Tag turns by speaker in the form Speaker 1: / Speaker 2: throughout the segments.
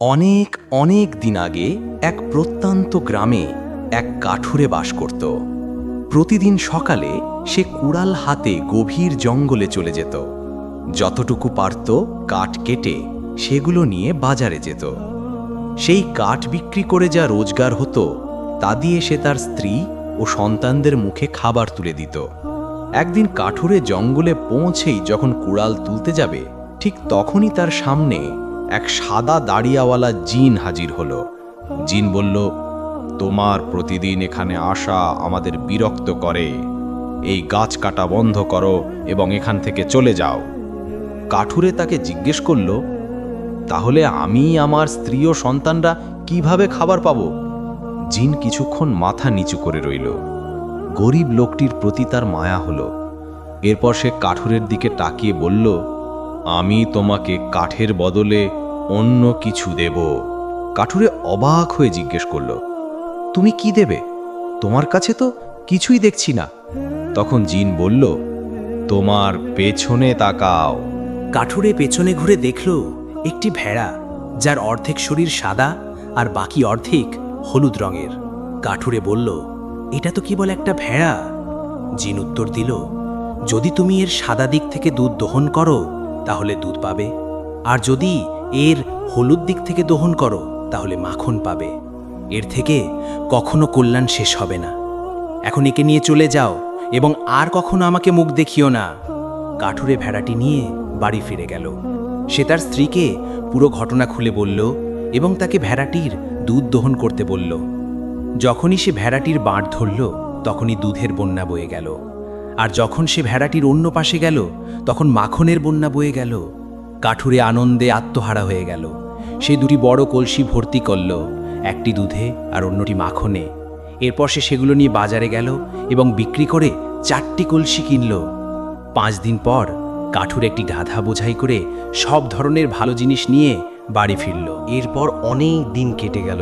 Speaker 1: অনেক অনেক দিন আগে এক প্রত্যন্ত গ্রামে এক কাঠুরে বাস করত। প্রতিদিন সকালে সে কুড়াল হাতে গভীর জঙ্গলে চলে যেত। যতটুকু পারত কাঠ কেটে সেগুলো নিয়ে বাজারে যেত। সেই কাঠ বিক্রি করে যা রোজগার হতো, তা দিয়ে সে তার স্ত্রী ও সন্তানদের মুখে খাবার তুলে দিত। একদিন কাঠুরে জঙ্গলে পৌঁছেই যখন কুড়াল তুলতে যাবে, ঠিক তখনই তার সামনে এক সাদা দাড়িয়াওয়ালা জিন হাজির হলো। জিন বলল, তোমার প্রতিদিন এখানে আসা আমাদের বিরক্ত করে। এই গাছ কাটা বন্ধ করো এবং এখান থেকে চলে যাও। কাঠুরে তাকে জিজ্ঞেস করল, তাহলে আমি আমার স্ত্রী ও সন্তানরা কীভাবে খাবার পাবো? জিন কিছুক্ষণ মাথা নিচু করে রইল। গরিব লোকটির প্রতি তার মায়া হলো। এরপর সে কাঠুরের দিকে তাকিয়ে বলল, আমি তোমাকে কাঠের বদলে অন্য কিছু দেব। কাঠুরে অবাক হয়ে জিজ্ঞেস করল, তুমি কি দেবে? তোমার কাছে তো কিছুই দেখছি না। তখন জিন বলল, তোমার পেছনে তাকাও।
Speaker 2: কাঠুরে পেছনে ঘুরে দেখল একটি ভেড়া, যার অর্ধেক শরীর সাদা আর বাকি অর্ধেক হলুদ রঙের। কাঠুরে বলল, এটা তো কেবল একটা ভেড়া? জিন উত্তর দিল, যদি তুমি এর সাদা দিক থেকে দুধ দহন করো, তাহলে দুধ পাবে। আর যদি এর হলুদ দিক থেকে দহন করো, তাহলে মাখন পাবে। এর থেকে কখনো কল্যাণ শেষ হবে না। এখন একে নিয়ে চলে যাও, এবং আর কখনো আমাকে মুখ দেখিও না। কাঠুরে ভেড়াটি নিয়ে বাড়ি ফিরে গেল। সে তার স্ত্রীকে পুরো ঘটনা খুলে বলল এবং তাকে ভেড়াটির দুধ দহন করতে বলল। যখনই সে ভেড়াটির বাঁট ধরল, তখনই দুধের বন্যা বয়ে গেল। আর যখন সে ভেড়াটির অন্য পাশে গেল, তখন মাখনের বন্যা বয়ে গেল। কাঠুরে আনন্দে আত্মহারা হয়ে গেল। সে দুটি বড় কলসি ভর্তি করল, একটি দুধে আর অন্যটি মাখনে। এরপর সে সেগুলো নিয়ে বাজারে গেল এবং বিক্রি করে চারটি কলসি কিনল। পাঁচ দিন পর কাঠুর একটি গাধা বোঝাই করে সব ধরনের ভালো জিনিস নিয়ে বাড়ি ফিরল।
Speaker 3: এরপর অনেক দিন কেটে গেল।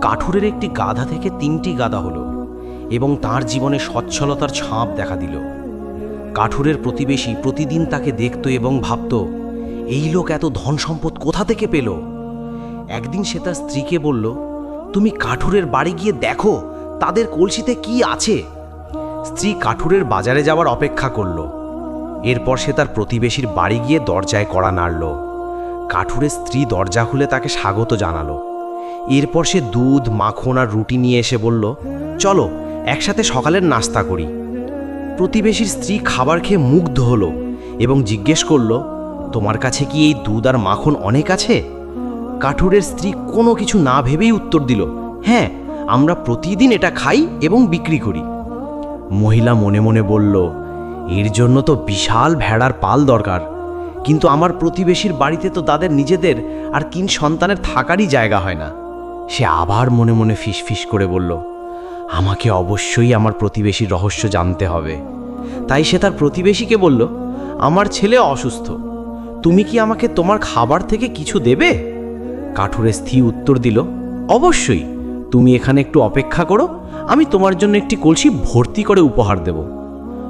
Speaker 3: কাঠুরের একটি গাধা থেকে তিনটি গাধা হলো এবং তার জীবনে সচ্ছলতার ছাপ দেখা দিল। কাঠুরের প্রতিবেশী প্রতিদিন তাকে দেখত এবং ভাবত এই লোক এত ধন সম্পদ কোথা থেকে পেল? একদিন সে তার স্ত্রীকে বলল, তুমি কাঠুরের বাড়ি গিয়ে দেখো, তাদের কলসিতে কি আছে? স্ত্রী কাঠুরের বাজারে যাওয়ার অপেক্ষা করল। এরপর সে তার প্রতিবেশীর বাড়ি গিয়ে দরজায় কড়া নাড়ল। কাঠুরের স্ত্রী দরজা খুলে তাকে স্বাগত জানালো। এরপর সে দুধ, মাখন আর রুটি নিয়ে এসে বলল, চলো, একসাথে সকালের নাস্তা করি। প্রতিবেশীর স্ত্রী খাবার খেয়ে মুগ্ধ হলো এবং জিজ্ঞেস করল তোমার কাছে কি এই দুধ আর মাখন অনেক আছে? কাঠুরের স্ত্রী কোনো কিছু না ভেবেই উত্তর দিল হ্যাঁ আমরা প্রতিদিন এটা খাই এবং বিক্রি করি। মহিলা মনে মনে বলল, এর জন্য তো বিশাল ভেড়ার পাল দরকার। কিন্তু আমার প্রতিবেশীর বাড়িতে তো তাদের নিজেদের আর কিন সন্তানের থাকারই জায়গা হয় না। সে আবার মনে মনে ফিসফিস করে বলল, আমাকে অবশ্যই আমার প্রতিবেশীর রহস্য জানতে হবে। তাই সে তার প্রতিবেশীকে বলল, আমার ছেলে অসুস্থ। তুমি কি আমাকে তোমার খাবার থেকে কিছু দেবে? কাঠুরে স্থির উত্তর দিল, অবশ্যই। তুমি এখানে একটু অপেক্ষা করো, আমি তোমার জন্য একটি কলসি ভর্তি করে উপহার দেব।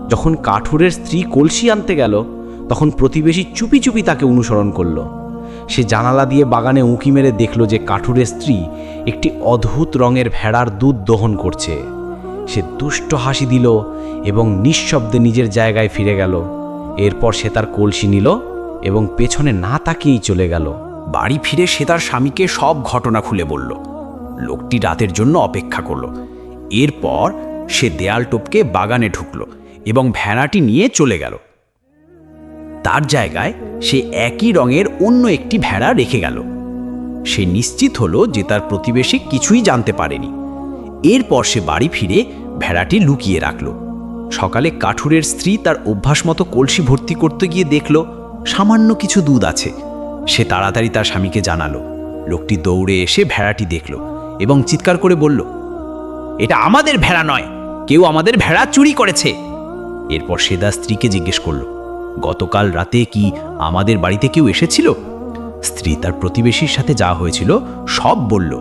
Speaker 3: যখন কাঠুরের স্ত্রী কলসি আনতে গেল, তখন প্রতিবেশী চুপি চুপি তাকে অনুসরণ করল। সে জানালা দিয়ে বাগানে উঁকি মেরে দেখল যে কাঠুরের স্ত্রী একটি অদ্ভুত রঙের ভেড়ার দুধ দহন করছে। সে দুষ্ট হাসি দিল এবং নিঃশব্দে নিজের জায়গায় ফিরে গেল। এরপর সে তার কলসি নিল এবং পেছনে না তাকিয়েই চলে গেল।
Speaker 2: বাড়ি ফিরে সে তার স্বামীকে সব ঘটনা খুলে বলল। লোকটি রাতের জন্য অপেক্ষা করল। এরপর সে দেয়াল টপকে বাগানে ঢুকল এবং ভেড়াটি নিয়ে চলে গেল। তার জায়গায় সে একই রঙের অন্য একটি ভেড়া রেখে গেল। সে নিশ্চিত হলো যে তার প্রতিবেশী কিছুই জানতে পারেনি। এরপর সে বাড়ি ফিরে ভেড়াটি লুকিয়ে রাখল। সকালে কাঠুরের স্ত্রী তার অভ্যাস মতো কলসি ভর্তি করতে গিয়ে দেখল সামান্য কিছু দুধ আছে। সে তাড়াতাড়ি তার স্বামীকে জানালো। লোকটি দৌড়ে এসে ভেড়াটি দেখল এবং চিৎকার করে বলল, এটা আমাদের ভেড়া নয়, কেউ আমাদের ভেড়া চুরি করেছে। এরপর সে তার স্ত্রীকে জিজ্ঞেস করল, গতকাল রাতে কি আমাদের বাড়িতে কেউ এসেছিল? স্ত্রী তার প্রতিবেশীর সাথে যা হয়েছিল সব বলল।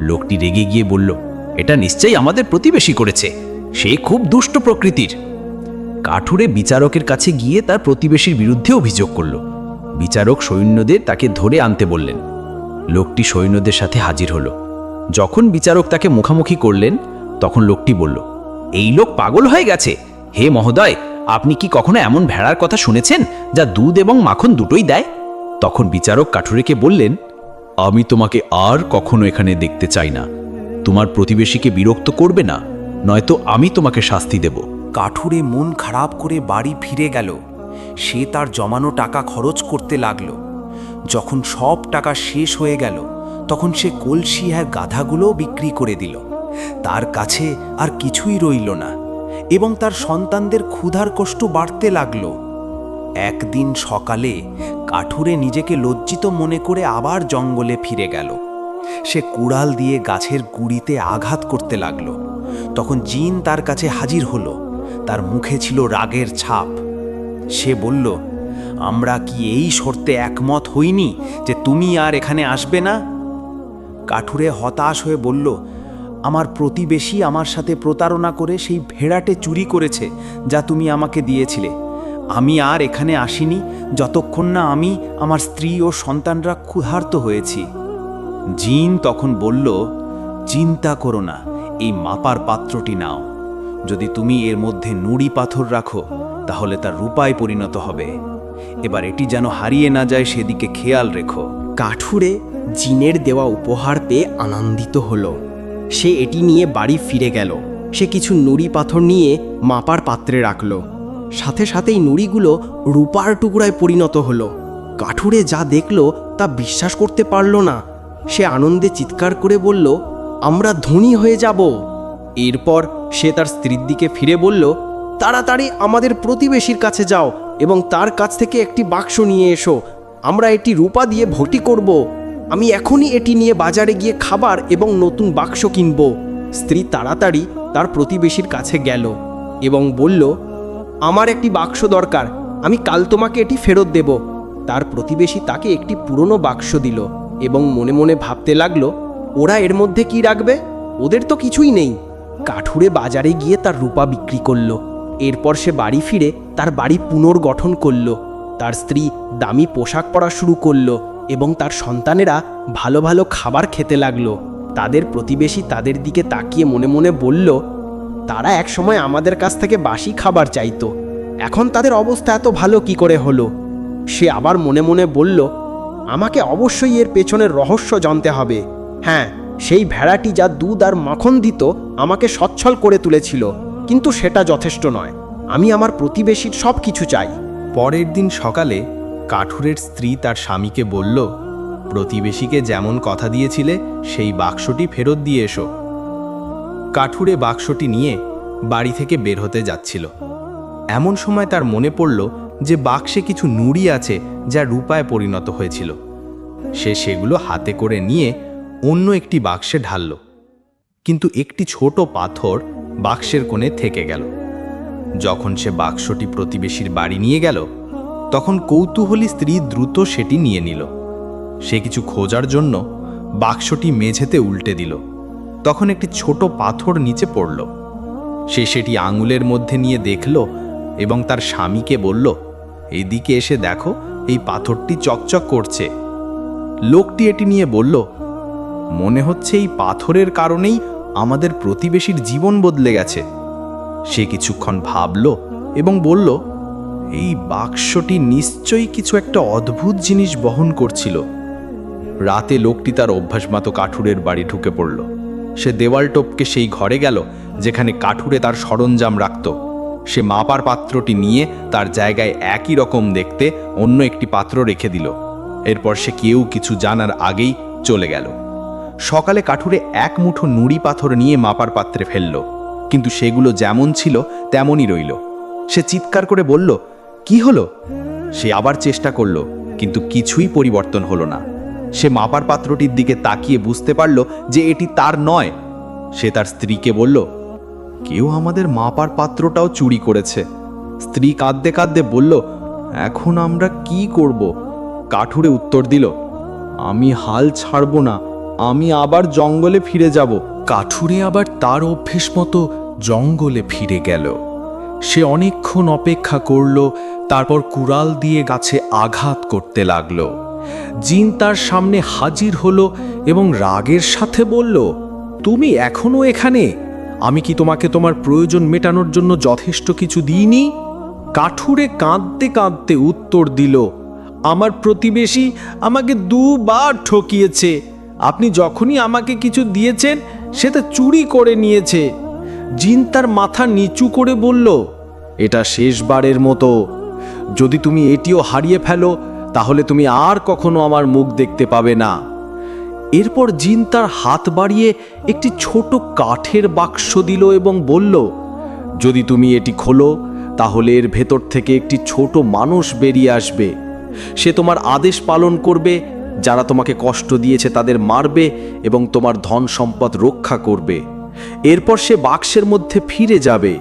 Speaker 2: লোকটি রেগে গিয়ে বলল, এটা নিশ্চয়ই আমাদের প্রতিবেশী করেছে। সে খুব দুষ্ট প্রকৃতির। কাঠুরে বিচারকের কাছে গিয়ে তার প্রতিবেশীর বিরুদ্ধে অভিযোগ করল। বিচারক সৈন্যদের তাকে ধরে আনতে বললেন। লোকটি সৈন্যদের সাথে হাজির হলো। যখন বিচারক তাকে মুখামুখি করলেন, তখন লোকটি বলল, এই লোক পাগল হয়ে গেছে। হে মহোদয়, আপনি কি কখনো এমন ভেড়ার কথা শুনেছেন যা দুধ এবং মাখন দুটোই দেয়? তখন বিচারক কাঠুরেকে বললেন,
Speaker 1: আমি তোমাকে আর কখনো এখানে দেখতে চাই না। তোমার প্রতিবেশীকে বিরক্ত করবে না, নয়তো আমি তোমাকে শাস্তি দেব।
Speaker 4: কাঠুরে মন খারাপ করে বাড়ি ফিরে গেল। সে তার জমানো টাকা খরচ করতে লাগল। যখন সব টাকা শেষ হয়ে গেল, তখন সে কলসি আর গাধাগুলো বিক্রি করে দিল। তার কাছে আর কিছুই রইল না এবং তার সন্তানদের ক্ষুধার কষ্ট বাড়তে লাগল। একদিন সকালে কাঠুরে নিজেকে লজ্জিত মনে করে আবার জঙ্গলে ফিরে গেল। সে কুড়াল দিয়ে গাছের গুড়িতে আঘাত করতে লাগল। তখন জিন তার কাছে হাজির হলো। তার মুখে ছিল রাগের ছাপ। সে বলল, আমরা কি এই শর্তে একমত হইনি যে তুমি আর এখানে আসবে না? কাঠুরে হতাশ হয়ে বলল, আমার প্রতিবেশী আমার সাথে প্রতারণা করে সেই ভেড়াটে চুরি করেছে যা তুমি আমাকে দিয়েছিলে। আমি আর এখানে আসিনি যতক্ষণ না আমি আমার স্ত্রী ও সন্তানরা ক্ষুধার্ত হয়েছি। জিন তখন বলল, চিন্তা করো না, এই মাপার পাত্রটি নাও। যদি তুমি এর মধ্যে নুড়ি পাথর রাখো, তাহলে তার রূপায় পরিণত হবে। এবার এটি যেন হারিয়ে না যায়, সেদিকে খেয়াল রেখো।
Speaker 5: কাঠুরে জিনের দেওয়া উপহার পেয়ে আনন্দিত হলো। সে এটি নিয়ে বাড়ি ফিরে গেল। সে কিছু নুড়ি পাথর নিয়ে মাপার পাত্রে রাখল। সাথে সাথেই নুড়িগুলো রূপার টুকরায় পরিণত হলো। কাঠুরে যা দেখল, তা বিশ্বাস করতে পারল না। সে আনন্দে চিৎকার করে বলল, আমরা ধনী হয়ে যাব। এরপর সে তার স্ত্রীর দিকে ফিরে বলল, তাড়াতাড়ি আমাদের প্রতিবেশীর কাছে যাও এবং তার কাছ থেকে একটি বাক্স নিয়ে এসো। আমরা এটি রূপা দিয়ে ভর্তি করব। আমি এখনই এটি নিয়ে বাজারে গিয়ে খাবার এবং নতুন বাক্স কিনব। স্ত্রী তাড়াতাড়ি তার প্রতিবেশীর কাছে গেল এবং বলল, আমার একটি বাক্স দরকার। আমি কাল তোমাকে এটি ফেরত দেব। তার প্রতিবেশী তাকে একটি পুরনো বাক্স দিল এবং মনে মনে ভাবতে লাগল, ওরা এর মধ্যে কি রাখবে? ওদের তো কিছুই নেই। কাঠুরে বাজারে গিয়ে তার রূপা বিক্রি করল। এরপর সে বাড়ি ফিরে তার বাড়ি পুনর্গঠন করল। তার স্ত্রী দামি পোশাক পরা শুরু করল এবং তার সন্তানেরা ভালো ভালো খাবার খেতে লাগল। তাদের প্রতিবেশী তাদের দিকে তাকিয়ে মনে মনে বলল, তারা একসময় আমাদের কাছ থেকে বাসি খাবার চাইতো। এখন তাদের অবস্থা এত ভালো কি করে হলো? সে আবার মনে মনে বলল, আমাকে অবশ্যই এর পেছনের রহস্য জানতে হবে। হ্যাঁ সেই ভেড়াটি যা দুধ আর মাখন দিত আমাকে সচ্ছল করে তুলেছিল, কিন্তু সেটা যথেষ্ট নয়। আমি আমার প্রতিবেশীর সব কিছু চাই।
Speaker 2: পরের দিন সকালে কাঠুরের স্ত্রী তার স্বামীকে বলল, প্রতিবেশীকে যেমন কথা দিয়েছিলে, সেই বাক্সটি ফেরত দিয়ে এসো। কাঠুরে বাক্সটি নিয়ে বাড়ি থেকে বের হতে যাচ্ছিল। এমন সময় তার মনে পড়ল যে বাক্সে কিছু নুড়ি আছে, যা রূপায় পরিণত হয়েছিল। সে সেগুলো হাতে করে নিয়ে অন্য একটি বাক্সে ঢালল। কিন্তু একটি ছোট পাথর বাক্সের কোণে থেকে গেল। যখন সে বাক্সটি প্রতিবেশীর বাড়ি নিয়ে গেল, তখন কৌতূহলী স্ত্রী দ্রুত সেটি নিয়ে নিল। সে কিছু খোঁজার জন্য বাক্সটি মেঝেতে উল্টে দিল। তখন একটি ছোট পাথর নিচে পড়ল। সে সেটি আঙুলের মধ্যে নিয়ে দেখল এবং তার স্বামীকে বলল, এদিকে এসে দেখো, এই পাথরটি চকচক করছে। লোকটি এটি নিয়ে বলল মনে হচ্ছে এই পাথরের কারণেই আমাদের প্রতিবেশীর জীবন বদলে গেছে। সে কিছুক্ষণ ভাবল এবং বলল, এই বাক্সটি নিশ্চয়ই কিছু একটা অদ্ভুত জিনিস বহন করছিল। রাতে লোকটি তার অভ্যাসমতো কাঠুরের বাড়ি ঢুকে পড়ল। সে দেওয়াল টপকে সেই ঘরে গেল, যেখানে কাঠুরে তার সরঞ্জাম রাখত। সে মাপার পাত্রটি নিয়ে তার জায়গায় একই রকম দেখতে অন্য একটি পাত্র রেখে দিল। এরপর সে কেউ কিছু জানার আগেই চলে গেল। সকালে কাঠুরে এক মুঠো নুড়ি পাথর নিয়ে মাপার পাত্রে ফেলল। কিন্তু সেগুলো যেমন ছিল, তেমনই রইল। সে চিৎকার করে বলল, কি হলো? সে আবার চেষ্টা করল, কিন্তু কিছুই পরিবর্তন হলো না। সে মাপার পাত্রটির দিকে তাকিয়ে বুঝতে পারল যে এটি তার নয়। সে তার স্ত্রীকে বলল, কেউ আমাদের মাপার পাত্রটাও চুরি করেছে। স্ত্রী কাঁদতে কাঁদতে বলল, এখন আমরা কি করব? কাঠুরে উত্তর দিল, আমি হাল ছাড়ব না। আমি আবার জঙ্গলে ফিরে যাব।
Speaker 1: কাঠুরে আবার তার অভ্যেস মতো জঙ্গলে ফিরে গেল। সে অনেকক্ষণ অপেক্ষা করল, তারপর কুড়াল দিয়ে গাছে আঘাত করতে লাগল।
Speaker 6: জিন তার সামনে হাজির হলো এবং রাগের সাথে বলল, তুমি এখনও এখানে? আমি কি তোমাকে তোমার প্রয়োজন মেটানোর জন্য যথেষ্ট কিছু দিইনি? কাঠুরে কাঁদতে কাঁদতে উত্তর দিল, আমার প্রতিবেশী আমাকে দুবার ঠকিয়েছে। আপনি যখনই আমাকে কিছু দিয়েছেন, সে সেটা চুরি করে নিয়েছে। জিন তার মাথা নিচু করে বলল, এটা শেষবারের মতো। যদি তুমি এটিও হারিয়ে ফেলো, তাহলে তুমি আর কখনো আমার মুখ দেখতে পাবে না। এরপর জিন তার হাত বাড়িয়ে একটি ছোট কাঠের বাক্স দিল এবং বলল, যদি তুমি এটি খোলো, তাহলে এর ভেতর থেকে একটি ছোট মানুষ বেরিয়ে আসবে। সে তোমার আদেশ পালন করবে যারা তোমাকে কষ্ট দিয়েছে তাদের মারবে এবং তোমার ধন সম্পদ রক্ষা করবে। এরপর সে বাক্সের মধ্যে ফিরে যাবে।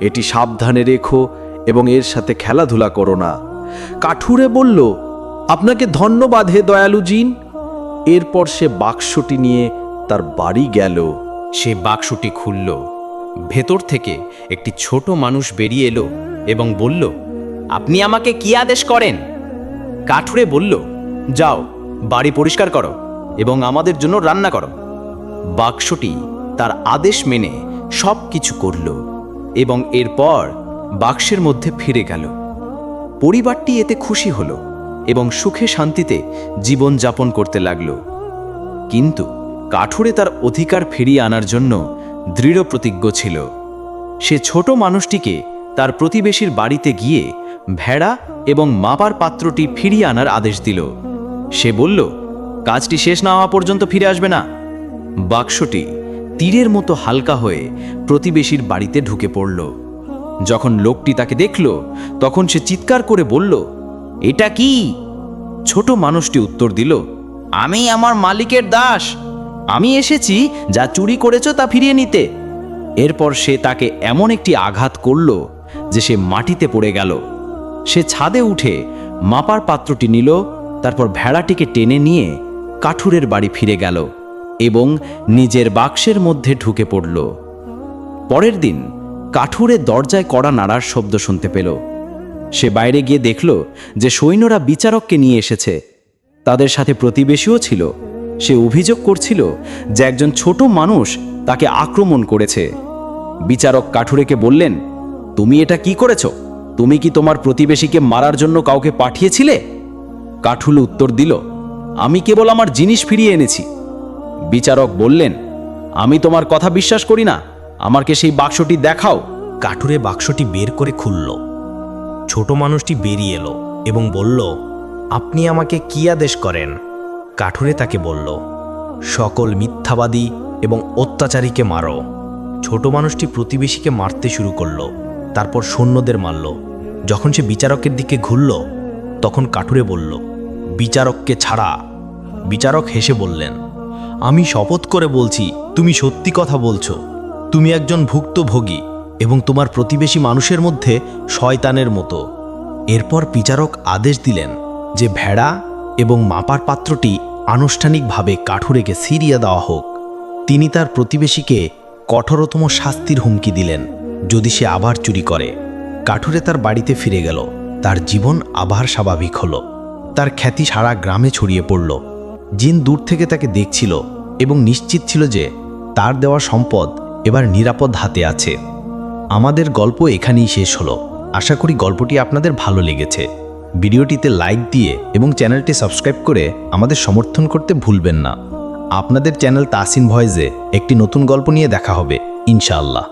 Speaker 6: এটি সাবধানে রেখো এবং এর সাথে খেলাধুলা করো না। কাঠুরে বলল, আপনাকে ধন্যবাদ হে দয়ালু জিন। এরপর সে বাক্সটি নিয়ে তার বাড়ি গেল।
Speaker 2: সে বাক্সটি খুলল। ভেতর থেকে একটি ছোট মানুষ বেরিয়ে এলো এবং বলল, আপনি আমাকে কি আদেশ করেন? কাঠুরে বলল, যাও। বাড়ি পরিষ্কার করো এবং আমাদের জন্য রান্না করো। বাক্সটি তার আদেশ মেনে সব কিছু করল এবং এরপর বাক্সের মধ্যে ফিরে গেল। পরিবারটি এতে খুশি হলো এবং সুখে শান্তিতে জীবন যাপন করতে লাগল। কিন্তু কাঠুরে তার অধিকার ফিরিয়ে আনার জন্য দৃঢ় প্রতিজ্ঞ ছিল। সে ছোট মানুষটিকে তার প্রতিবেশীর বাড়িতে গিয়ে ভেড়া এবং মাপার পাত্রটি ফিরিয়ে আনার আদেশ দিল। সে বলল, কাজটি শেষ না হওয়া পর্যন্ত ফিরে আসবে না। বাক্সটি তীরের মতো হালকা হয়ে প্রতিবেশীর বাড়িতে ঢুকে পড়ল। যখন লোকটি তাকে দেখল, তখন সে চিৎকার করে বলল, এটা কি? ছোট মানুষটি উত্তর দিল, আমি আমার মালিকের দাস। আমি এসেছি যা চুরি করেছ তা ফিরিয়ে নিতে। এরপর সে তাকে এমন একটি আঘাত করল যে সে মাটিতে পড়ে গেল। সে ছাদে উঠে মাপার পাত্রটি নিল তারপর ভেড়াটিকে টেনে নিয়ে কাঠুরের বাড়ি ফিরে গেল এবং নিজের বাক্সের মধ্যে ঢুকে পড়ল। পরের দিন কাঠুরে দরজায় কড়া নাড়ার শব্দ শুনতে পেল। সে বাইরে গিয়ে দেখল যে সৈন্যরা বিচারককে নিয়ে এসেছে। তাদের সাথে প্রতিবেশীও ছিল। সে অভিযোগ করছিল যে একজন ছোট মানুষ তাকে আক্রমণ করেছে। বিচারক কাঠুরেকে বললেন, তুমি এটা কি করেছ? তুমি কি তোমার প্রতিবেশীকে মারার জন্য কাউকে পাঠিয়েছিলে? কাঠুল উত্তর দিল, আমি কেবল আমার জিনিস ফিরিয়ে এনেছি। বিচারক বললেন, আমি তোমার কথা বিশ্বাস করি না। আমাকে সেই বাক্সটি দেখাও।
Speaker 7: কাঠুরে বাক্সটি বের করে খুলল। ছোট মানুষটি বেরিয়ে এলো এবং বলল, আপনি আমাকে কি আদেশ করেন? কাঠুরে তাকে বলল, সকল মিথ্যাবাদী এবং অত্যাচারীকে মারো। ছোট মানুষটি প্রতিবেশীকে মারতে শুরু করল, তারপর সৈন্যদের মারল। যখন সে বিচারকের দিকে ঘুরল, তখন কাঠুরে বলল বিচারককে ছাড়া। বিচারক হেসে বললেন, আমি শপথ করে বলছি, তুমি সত্যি কথা বলছো। তুমি একজন ভুক্তভোগী এবং তোমার প্রতিবেশী মানুষের মধ্যে শয়তানের মতো। এরপর বিচারক আদেশ দিলেন যে ভেড়া এবং মাপার পাত্রটি আনুষ্ঠানিকভাবে কাঠুরেকে সিরিয়া দেওয়া হোক। তিনি তার প্রতিবেশীকে কঠোরতম শাস্তির হুমকি দিলেন, যদি সে আবার চুরি করে। কাঠুরে তার বাড়িতে ফিরে গেল। তার জীবন আবার স্বাভাবিক হলো। তার খ্যাতি সারা গ্রামে ছড়িয়ে পড়ল। জিন দূর থেকে তাকে দেখছিল এবং নিশ্চিত ছিল যে তার দেওয়া সম্পদ এবার নিরাপদ হাতে আছে। আমাদের গল্প এখানেই শেষ হলো। আশা করি গল্পটি আপনাদের ভালো লেগেছে। ভিডিওটিতে লাইক দিয়ে এবং চ্যানেলটি সাবস্ক্রাইব করে আমাদের সমর্থন করতে ভুলবেন না। আপনাদের চ্যানেল তাসিন ভয়েসে একটি নতুন গল্প নিয়ে দেখা হবে। ইনশাআল্লাহ।